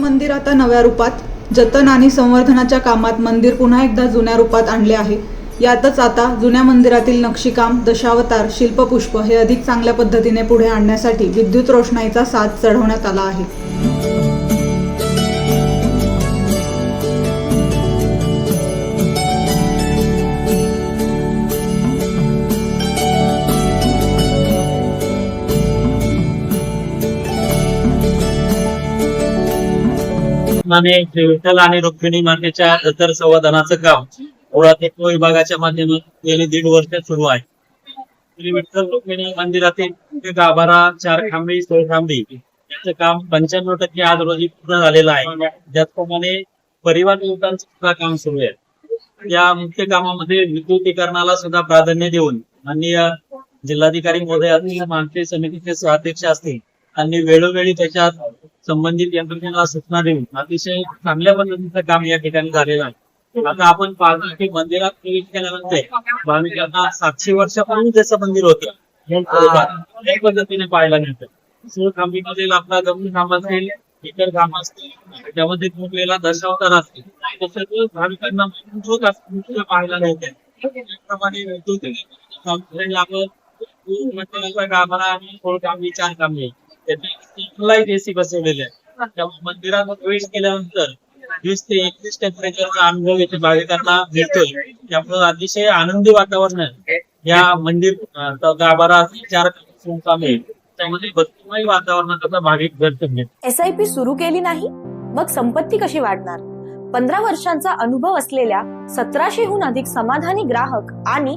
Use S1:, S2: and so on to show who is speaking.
S1: मंदिर आता नव्या रूपात. जतन आणि संवर्धनाच्या कामात मंदिर पुन्हा एकदा जुन्या रूपात आणले आहे. यातच आता जुन्या मंदिरातील नक्षीकाम दशावतार शिल्पपुष्प हे अधिक चांगल्या पद्धतीने पुढे आणण्यासाठी विद्युत रोषणाईचा साथ चढवण्यात आला आहे.
S2: आणि विठ्ठल आणि रुक्मिणी मातेच्या जतर संवर्धनाचं काम पुरातत्व विभागाच्या माध्यमातून गेली दीड वर्ष सुरू आहे. श्री विठ्ठल रुक्मिणी मंदिरातील गाभारा चार खांबी सोळ खांबी याचं काम पंच्याण्णव टक्के आज रोजी पूर्ण झालेलं आहे. त्याचप्रमाणे परिवार युवकांचं सुद्धा काम सुरू आहे. या मुख्य कामामध्ये विद्युतीकरणाला सुद्धा प्राधान्य देऊन माननीय जिल्हाधिकारी महोदय असतील समितीचे अध्यक्ष असतील आणि वेळोवेळी त्याच्यात संबंधित यंत्रणेला सूचना देऊन अतिशय चांगल्या पद्धतीचं काम या ठिकाणी झालेलं आहे. आता आपण पाहतो की मंदिरात प्रवेश केल्यानंतर भाविकांना सातशे वर्षापूर्वी जसं मंदिर होतं त्या पद्धतीने पाहायला मिळतं. सूळ आपला गमन खांब असेल इतर काम असतील त्यामध्ये वेळेला दशावतार असतील ते सगळं भाविकांना होत असं पाहायला मिळते. त्याप्रमाणे विद्युत आपण गाभारा आणि खोल कामली चार कामली एसी बसवलेले आहे. त्यामुळे मंदिरात प्रवेश केल्यानंतर वीस ते एकवीस टेम्परेचरचा अनुभव येथे भाविकांना मिळतोय त्यामुळे अतिशय आनंदी वातावरण आहे. या मंदिर गाभारा चार कामे त्यामध्ये भक्तिमय वातावरणात भाविक दर्शन घेतात
S3: एस आय पी सुरू केली नाही मग संपत्ती कशी वाढणार? पंधरा वर्षांचा अनुभव असलेल्या सतराशेहून अधिक समाधानी ग्राहक आणि